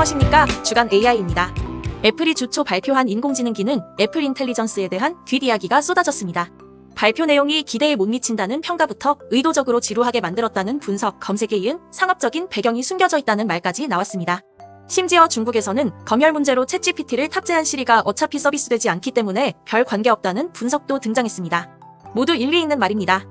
안녕하십니까 주간 AI입니다. 애플이 주초 발표한 인공지능 기능 애플 인텔리전스에 대한 뒷이야기가 쏟아졌습니다. 발표 내용이 기대에 못 미친다는 평가부터 의도적으로 지루하게 만들었다는 분석, 검색에 이은 상업적인 배경이 숨겨져 있다는 말까지 나왔습니다. 심지어 중국에서는 검열 문제로 챗GPT를 탑재한 시리가 어차피 서비스되지 않기 때문에 별 관계없다는 분석도 등장했습니다. 모두 일리 있는 말입니다.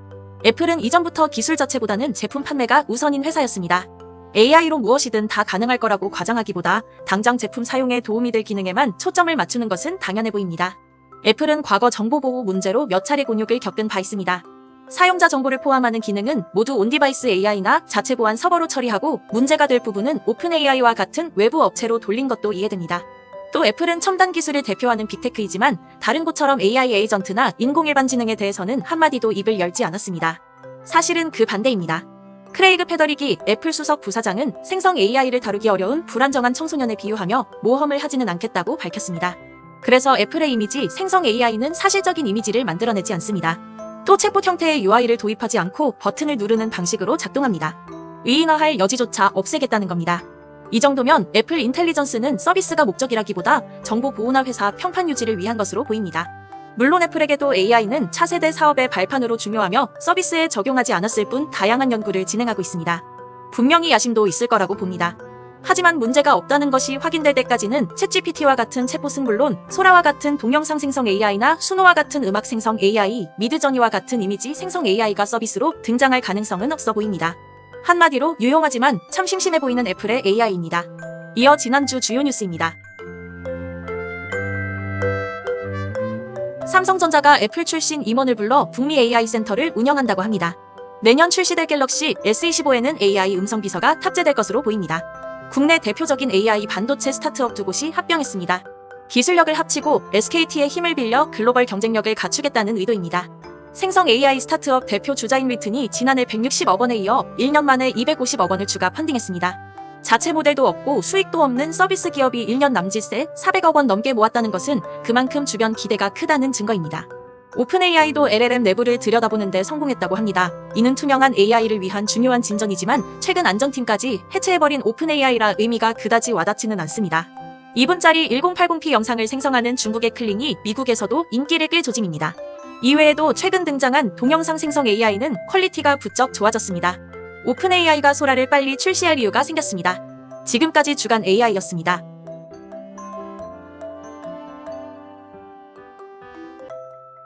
애플은 이전부터 기술 자체보다는 제품 판매가 우선인 회사였습니다. AI로 무엇이든 다 가능할 거라고 과장하기보다 당장 제품 사용에 도움이 될 기능에만 초점을 맞추는 것은 당연해 보입니다. 애플은 과거 정보보호 문제로 몇 차례 곤욕을 겪은 바 있습니다. 사용자 정보를 포함하는 기능은 모두 온디바이스 AI나 자체 보안 서버로 처리하고 문제가 될 부분은 오픈 AI와 같은 외부 업체로 돌린 것도 이해됩니다. 또 애플은 첨단 기술을 대표하는 빅테크이지만 다른 곳처럼 AI 에이전트나 인공일반지능에 대해서는 한마디도 입을 열지 않았습니다. 사실은 그 반대입니다. 크레이그 페더리기 애플 수석 부사장은 생성 AI를 다루기 어려운 불안정한 청소년에 비유하며 모험을 하지는 않겠다고 밝혔습니다. 그래서 애플의 이미지 생성 AI는 사실적인 이미지를 만들어내지 않습니다. 또 챗봇 형태의 UI를 도입하지 않고 버튼을 누르는 방식으로 작동합니다. 의인화할 여지조차 없애겠다는 겁니다. 이 정도면 애플 인텔리전스는 서비스가 목적이라기보다 정보 보호나 회사 평판 유지를 위한 것으로 보입니다. 물론 애플에게도 AI는 차세대 사업의 발판으로 중요하며 서비스에 적용하지 않았을 뿐 다양한 연구를 진행하고 있습니다. 분명히 야심도 있을 거라고 봅니다. 하지만 문제가 없다는 것이 확인될 때까지는 챗GPT와 같은 챗봇은 물론 소라와 같은 동영상 생성 AI나 수노와 같은 음악 생성 AI, 미드저니와 같은 이미지 생성 AI가 서비스로 등장할 가능성은 없어 보입니다. 한마디로 유용하지만 참 심심해 보이는 애플의 AI입니다. 이어 지난주 주요 뉴스입니다. 삼성전자가 애플 출신 임원을 불러 북미 AI 센터를 운영한다고 합니다. 내년 출시될 갤럭시 S25에는 AI 음성 비서가 탑재될 것으로 보입니다. 국내 대표적인 AI 반도체 스타트업 두 곳이 합병했습니다. 기술력을 합치고 SKT의 힘을 빌려 글로벌 경쟁력을 갖추겠다는 의도입니다. 생성 AI 스타트업 대표 주자인 위튼이 지난해 160억 원에 이어 1년 만에 250억 원을 추가 펀딩했습니다. 자체 모델도 없고 수익도 없는 서비스 기업이 1년 남짓에 400억 원 넘게 모았다는 것은 그만큼 주변 기대가 크다는 증거입니다. 오픈AI도 LLM 내부를 들여다보는데 성공했다고 합니다. 이는 투명한 AI를 위한 중요한 진전이지만 최근 안전팀까지 해체해버린 오픈AI라 의미가 그다지 와닿지는 않습니다. 2분짜리 1080p 영상을 생성하는 중국의 클링이 미국에서도 인기를 끌 조짐입니다. 이외에도 최근 등장한 동영상 생성 AI는 퀄리티가 부쩍 좋아졌습니다. 오픈 AI가 소라를 빨리 출시할 이유가 생겼습니다. 지금까지 주간 AI였습니다.